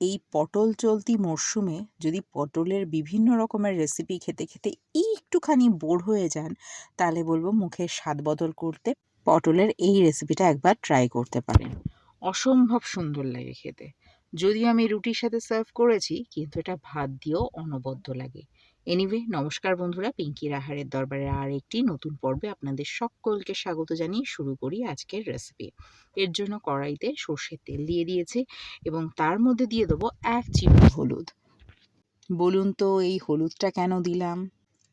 এই পটল চলতি মরশুমে যদি পটলের বিভিন্ন রকমের রেসিপি খেতে খেতে একটুখানি বোর হয়ে যান, তাহলে বলব মুখে স্বাদ বদল করতে পটলের এই রেসিপিটা একবার ট্রাই করতে পারেন। অসম্ভব সুন্দর লাগে খেতে। যদিও আমি রুটির সাথে সার্ভ করেছি, কিন্তু এটা ভাত দিয়েও অনবদ্য লাগে। এনিওয়ে নমস্কার বন্ধুরা, পিঙ্কির আহারের দরবারের আর একটি নতুন পর্বে আপনাদের সকলকে স্বাগত জানিয়ে শুরু করি আজকের রেসিপি এর জন্য কড়াইতে সর্ষের তেল দিয়ে দিয়েছি এবং তার মধ্যে দিয়ে দেবো এক চিমটি হলুদ। বলুন তো, এই হলুদটা কেন দিলাম?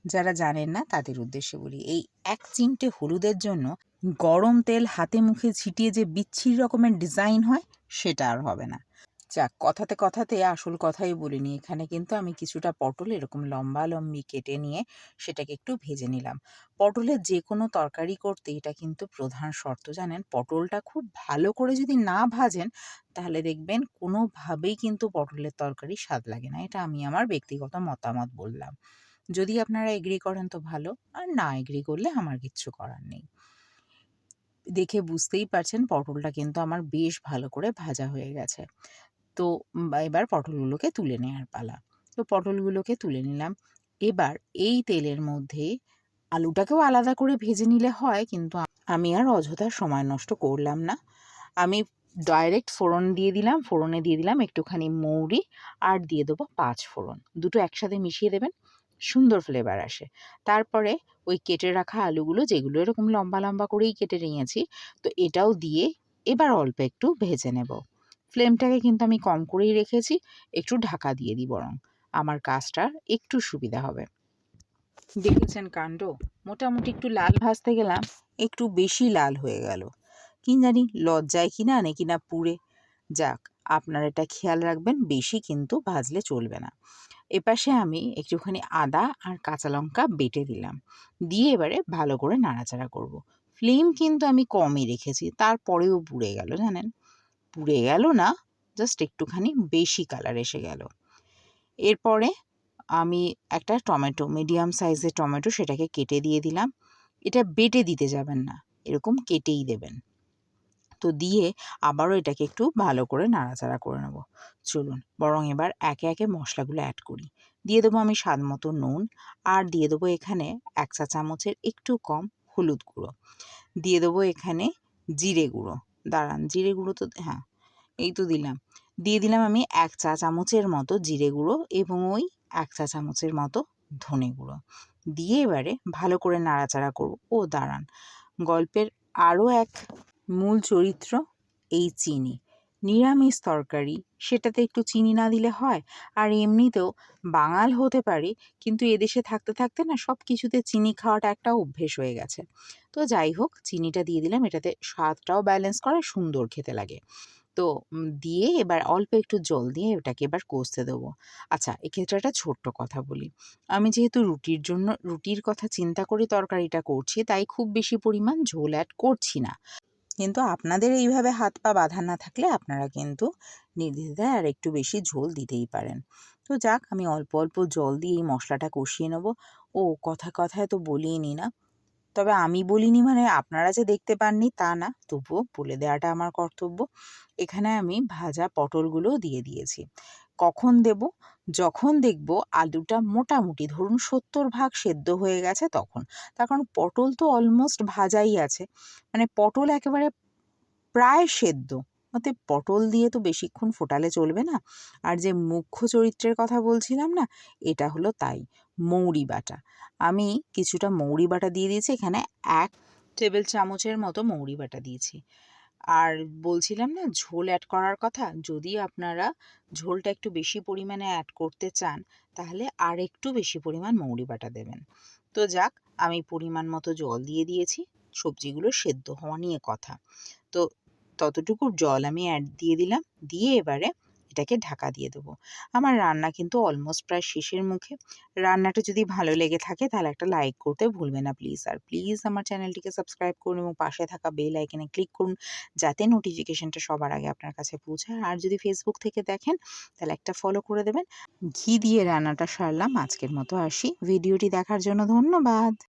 যারা জানেন না, তাদের উদ্দেশ্যে বলি, এই এক চিমটে হলুদের জন্য গরম তেল হাতে মুখে ছিটিয়ে যে বিচ্ছির রকমের ডিজাইন হয়, সেটা আর হবে না। যাক, কথাতে কথাতে আসল কথাই বলিনি এখানে কিন্তু আমি কিছুটা পটল এরকম লম্বা লম্বি কেটে নিয়ে সেটাকে একটু ভেজে নিলাম। পটলের যে কোনো তরকারি করতে এটা কিন্তু প্রধান শর্ত, জানেন? পটলটা খুব ভালো করে যদি না ভাজেন, তাহলে দেখবেন কোনোভাবেই কিন্তু পটলের তরকারি স্বাদ লাগে না। এটা আমি আমার ব্যক্তিগত মতামত বললাম। যদি আপনারা এগ্রি করেন তো ভালো, আর না এগ্রি করলে আমার কিচ্ছু করার নেই। দেখে বুঝতেই পারছেন পটলটা কিন্তু আমার বেশ ভালো করে ভাজা হয়ে গেছে। তো এবার পটলগুলোকে তুলে নেওয়ার পালা। তো পটলগুলোকে তুলে নিলাম। এবার এই তেলের মধ্যে আলুটাকেও আলাদা করে ভেজে নিলে হয়, কিন্তু আমি আর অযথা সময় নষ্ট করলাম না। আমি ডাইরেক্ট ফোড়ন দিয়ে দিলাম, ফোড়নে দিয়ে দিলাম একটুখানি মৌরি আর দিয়ে দেবো পাঁচ ফোড়ন। দুটো একসাথে মিশিয়ে দেবেন, সুন্দর ফ্লেভার আসে। তারপরে ওই কেটে রাখা আলুগুলো, যেগুলো এরকম লম্বা লম্বা করেই কেটে নিয়েছি, তো এটাও দিয়ে এবার অল্প একটু ভেজে নেব। ফ্লেমটাকে কিন্তু আমি কম করেই রেখেছি, একটু ঢাকা দিয়ে দিই বরং। আমার কাজটার একটু সুবিধা হবে। দেখেছেন কাণ্ড? মোটামুটি একটু লাল ভাজতে গেলাম, একটু বেশি লাল হয়ে গেল। কি জানি লজ্জায় কি কিনা নাকি না পুড়ে। যাক, আপনারা এটা খেয়াল রাখবেন, বেশি কিন্তু ভাজলে চলবে না। এপাশে আমি একটুখানি আদা আর কাঁচা লঙ্কা বেটে দিলাম। দিয়ে এবারে ভালো করে নাড়াচাড়া করব। ফ্লেম কিন্তু আমি কমই রেখেছি, তারপরেও পুড়ে গেল, জানেন? পুড়ে গেল না জাস্ট একটুখানি বেশি কালার এসে গেল। এরপরে আমি একটা টমেটো মিডিয়াম সাইজের টমেটো সেটাকে কেটে দিয়ে দিলাম। এটা বেটে দিতে যাবেন না, এরকম কেটেই দেবেন। তো দিয়ে আবারও এটাকে একটু ভালো করে নাড়াচাড়া করে নেব। চলুন, বরং এবার একে একে মশলাগুলো অ্যাড করি। দিয়ে দেবো আমি স্বাদ মতো নুন, আর দিয়ে দেবো এখানে এক চা চামচের একটু কম হলুদ গুঁড়ো। দিয়ে দেবো এখানে জিরে গুঁড়ো। দাঁড়ান, জিরে গুঁড়ো তো হ্যাঁ এই তো দিলাম। দিয়ে দিলাম আমি এক চা চামচের মতো জিরে গুঁড়ো এবং ওই এক চা চামচের মতো ধনে গুঁড়ো। দিয়ে এবারে ভালো করে নাড়াচাড়া করব। ও, দাঁড়ান, গল্পের আরও এক মূল চরিত্র, এই চিনি। নিরামিষ তরকারি, সেটাতে একটু চিনি না দিলে হয়। আর এমনিতেও বাঙাল হতে পারি, কিন্তু এদেশে থাকতে থাকতে না সব কিছুতে চিনি খাওয়াটা একটা অভ্যেস হয়ে গেছে। তো যাই হোক, চিনিটা দিয়ে দিলাম, এটাতে স্বাদটাও ব্যালেন্স করে, সুন্দর খেতে লাগে। তো দিয়ে এবার অল্প একটু জল দিয়ে এটাকে এবার কষতে দেবো। আচ্ছা এক্ষেত্রে একটা ছোট্ট কথা বলি। আমি যেহেতু রুটির জন্য, রুটির কথা চিন্তা করে তরকারিটা করছি, তাই খুব বেশি পরিমাণ ঝোল অ্যাড করছি না। কিন্তু আপনাদের এইভাবে হাত পা বাঁধা না থাকলে আপনারা কিন্তু নির্দ্বিধায় আর একটু বেশি ঝোল দিতেই পারেন। তো যাক, আমি অল্প অল্প জল দিয়ে এই মশলাটা কষিয়ে নেব। ও, কথা কথায় তো বলিনি না। তবে আমি বলিনি মানে আপনারা যে দেখতে পাননি তা না, তবুও বলে দেওয়াটা আমার কর্তব্য। এখানে আমি ভাজা পটলগুলোও দিয়ে দিয়েছি। কখন দেব? যখন দেখব আলুটা মোটামুটি, ধরুন সত্তর ভাগ সেদ্ধ হয়ে গেছে তখন, তার কারণ পটল তো অলমোস্ট ভাজাই আছে মানে পটল একেবারে প্রায় সেদ্ধ অতএব পটল দিয়ে তো বেশিক্ষণ ফোটালে চলবে না, আর যে মুখ্য চরিত্রের কথা বলছিলাম না, এটা হলো তাই, মৌরি বাটা, আমি কিছুটা মৌরি বাটা দিয়ে দিয়েছি, এখানে এক টেবিল চামচের মতো মৌরি বাটা দিয়েছি আর বলছিলাম না ঝোল অ্যাড করার কথা, যদি আপনারা ঝোলটা একটু বেশি পরিমাণে অ্যাড করতে চান, তাহলে আর একটু বেশি পরিমাণ মৌরি বাটা দেবেন। তো যাক, আমি পরিমাণ মতো জল দিয়ে দিয়েছি, সবজিগুলো সেদ্ধ হওয়া নিয়ে কথা। তো ততটুকু জল আমি অ্যাড দিয়ে দিলাম, দিয়ে এবারে এটাকে ঢাকা দিয়ে দেবো। আমার রান্না কিন্তু অলমোস্ট প্রায় শেষের মুখে। রান্নাটা যদি ভালো লেগে থাকে তাহলে একটা লাইক করতে ভুলবে না প্লিজ আর প্লিজ আমার চ্যানেলটিকে সাবস্ক্রাইব করুন এবং পাশে থাকা বেল আইকনে ক্লিক করুন যাতে নোটিফিকেশনটা সবার আগে আপনার কাছে পৌঁছায়। আর যদি ফেসবুক থেকে দেখেন তাহলে একটা ফলো করে দেবেন। ঘি দিয়ে রান্নাটা সারলাম। আজকের মতো আসি। ভিডিওটি দেখার জন্য ধন্যবাদ।